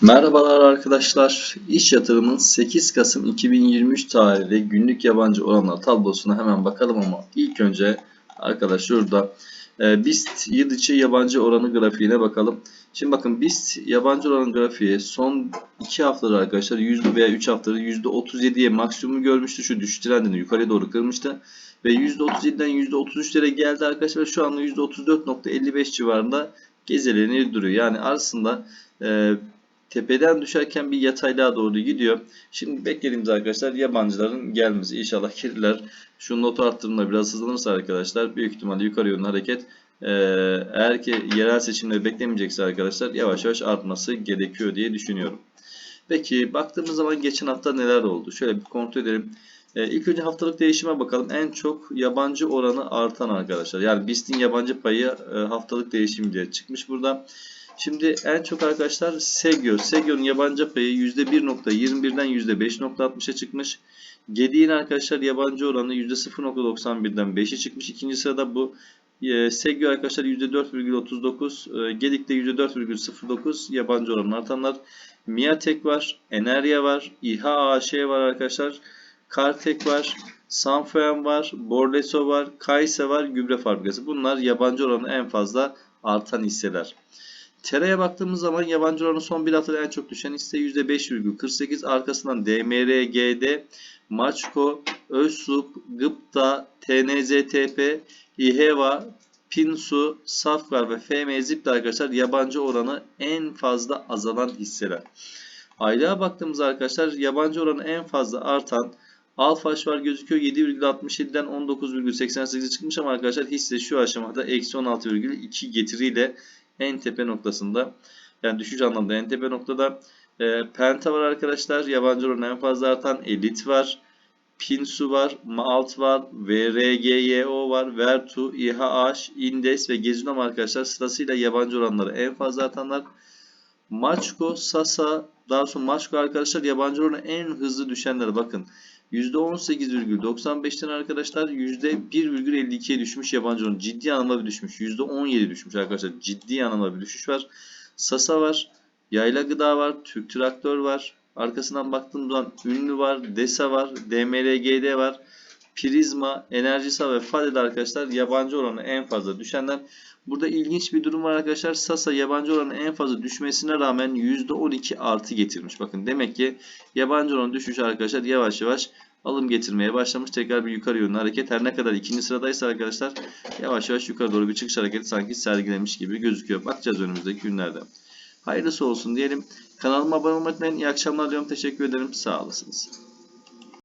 Merhabalar arkadaşlar. İş yatırımın 8 Kasım 2023 tarihli günlük yabancı oranlar tablosuna hemen bakalım ama ilk önce arkadaş şurada e, BIST yıl içi yabancı oranı grafiğine bakalım. Şimdi bakın BIST yabancı oranı grafiği son 2 haftadır arkadaşlar yüzde veya 3 haftadır %37'ye maksimum görmüştü. Şu düşüş trendini yukarıya doğru kırmıştı. Ve %37'den %33'lere geldi arkadaşlar. Şu anda %34.55 civarında gezeleni duruyor. Yani aslında e, tepeden düşerken bir yataylığa doğru gidiyor. Şimdi beklediğimiz arkadaşlar yabancıların gelmesi. İnşallah kirliler şu notu arttırımla biraz hızlanırsa arkadaşlar büyük ihtimalle yukarı yönlü hareket eğer ki yerel seçimleri beklemeyecekse arkadaşlar yavaş yavaş artması gerekiyor diye düşünüyorum. Peki baktığımız zaman geçen hafta neler oldu? Şöyle bir kontrol edelim. E, ilk önce haftalık değişime bakalım. En çok yabancı oranı artan arkadaşlar. Yani BIST'in yabancı payı e, haftalık değişim diye çıkmış burada. Şimdi en çok arkadaşlar Segyo. Segyo'nun yabancı payı %1.21'den %5.60'a çıkmış. Gediğin arkadaşlar yabancı oranı %0.91'den 5'e çıkmış. İkinci sırada bu e, Segyo arkadaşlar %4.39. E, Gedik'te %4.09 yabancı oranı artanlar. Miatek var. Enerya var. İHA AŞ var arkadaşlar. Kartek var. Sanfoyan var. Borleso var. Kayse var. Gübre fabrikası. Bunlar yabancı oranı en fazla artan hisseler. Tera'ya baktığımız zaman yabancı oranı son bir haftada en çok düşen hisse %5,48. Arkasından DMRGD, Maçko, Özsup, Gıpta, TNZTP, İHEVA, Pinsu, Safkar ve FM Zip arkadaşlar yabancı oranı en fazla azalan hisseler. Aylığa baktığımız arkadaşlar yabancı oranı en fazla artan Alfaş var gözüküyor 7,67'den 19,88'e çıkmış ama arkadaşlar hisse şu aşamada eksi 16,2 getiriyle en tepe noktasında. Yani düşüş anlamda en tepe noktada. E, Penta var arkadaşlar. Yabancı oranı en fazla artan. Elite var. Pinsu var. Malt var. VRGYO var. Vertu, İHH, Indes ve Gezinom arkadaşlar sırasıyla yabancı oranları en fazla artanlar. Maçko, Sasa, daha sonra Maçko arkadaşlar yabancı oranı en hızlı düşenler. Bakın %18,95'ten arkadaşlar %1,52'ye düşmüş yabancı oranı. Ciddi anlamda bir düşmüş. %17 düşmüş arkadaşlar. Ciddi anlamda bir düşüş var. Sasa var. Yayla Gıda var. Türk Traktör var. Arkasından baktığımız zaman Ünlü var. Desa var. DMRGD var. Prizma, Enerjisa ve Fadel arkadaşlar yabancı oranı en fazla düşenler. Burada ilginç bir durum var arkadaşlar. Sasa yabancı oranı en fazla düşmesine rağmen %12 artı getirmiş. Bakın demek ki yabancı oranı düşüş arkadaşlar yavaş yavaş alım getirmeye başlamış. Tekrar bir yukarı yönlü hareket. Her ne kadar ikinci sıradaysa arkadaşlar yavaş yavaş yukarı doğru bir çıkış hareketi sanki sergilemiş gibi gözüküyor. Bakacağız önümüzdeki günlerde. Hayırlısı olsun diyelim. Kanalıma abone olmayı unutmayın. İyi akşamlar diyorum. Teşekkür ederim. Sağ olasınız.